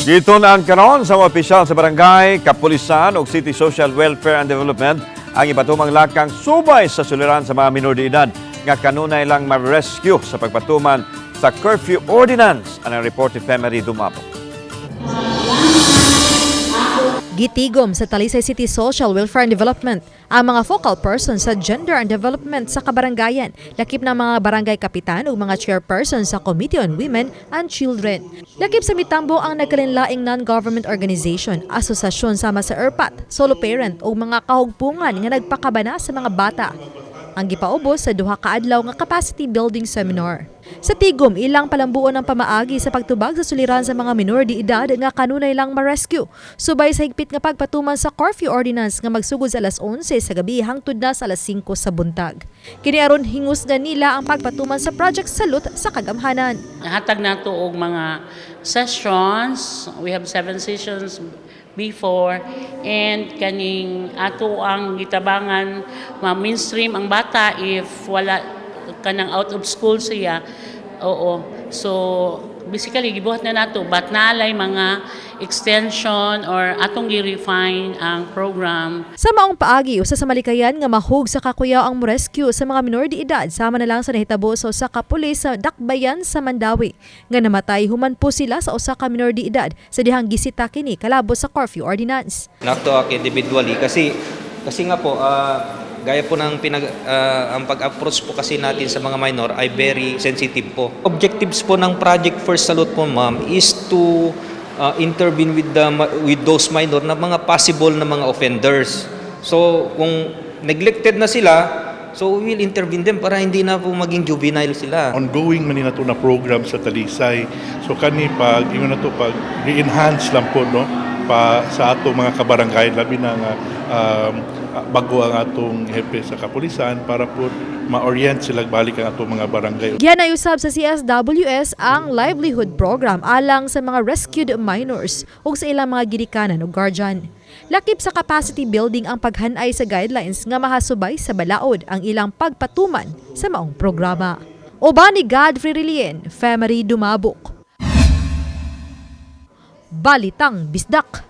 Dito na ang karon sa mga opisyal sa barangay, kapulisan ug City Social Welfare and Development ang ipatumang lakang subay sa suliran sa mga minor de edad nga kanunay lang ma-rescue sa pagpatuman sa curfew ordinance ang report ni Femery. Gitigom sa Talisay City Social Welfare and Development ang mga focal person sa gender and development sa kabarangayan, lakip ng mga barangay kapitan ug mga chairperson sa Committee on Women and Children. Lakip sa mitambo ang nagkalinlaing non-government organization, asosasyon sama sa ERPAT, solo parent ug mga kahugpungan nga nagpakabana sa mga bata. Ang gipaubos sa duha ka adlaw nga capacity building seminar. Sa Tigom, ilang palambuon ang pamaagi sa pagtubag sa suliran sa mga minor de edad nga kanunay lang ma-rescue. Subay sa higpit nga pagpatuman sa curfew ordinance nga magsugod sa alas 11 sa gabi hangtod na sa alas 5 sa buntag. Kini aron hingus na nila ang pagpatuman sa Project Salute sa kagamhanan. Hatag na to og mga sessions. We have seven sessions before and kaning ato ang gitabangan ma-mainstream ang bata if wala kanang out of school siya. Oo. So basically gibuhat na nato but naalay mga extension or atong gi-refine ang program Sa maong paagi, usa sa malikayan nga mahug sa kakuyaw ang rescue sa mga minor de edad sama na lang sa nahitabo sa usa ka pulis sa Dakbayan sa Mandawi nga namatay human po sila sa usa ka minor de edad sa dihang gisita kini kalabo sa curfew ordinance. Nakto ako individually kasi kasi nga po ah, gaya po ng pinag ah, ang pag-approach po kasi natin sa mga minor ay very sensitive po. Objectives po ng Project First Salute po ma'am is to ah, intervene with the with those minor na mga possible na mga offenders. So kung neglected na sila, so we will intervene them para hindi na po maging juvenile sila. ongoing man na to na program sa Talisay. So kani pag ingon na to pag re-enhance lang po no pa sa ato mga kabarangay labi na nga um, bago ang atong hepe sa kapulisan para po ma-orient sila balik ang atong mga barangay. Giyan na usab sa CSWS ang livelihood program alang sa mga rescued minors ug sa ilang mga gidikanan ug guardian. Lakip sa capacity building ang paghanay sa guidelines nga mahasubay sa balaod ang ilang pagpatuman sa maong programa. Uban ni Godfrey Rilien, Femery Dumabok. Balitang Bisdak.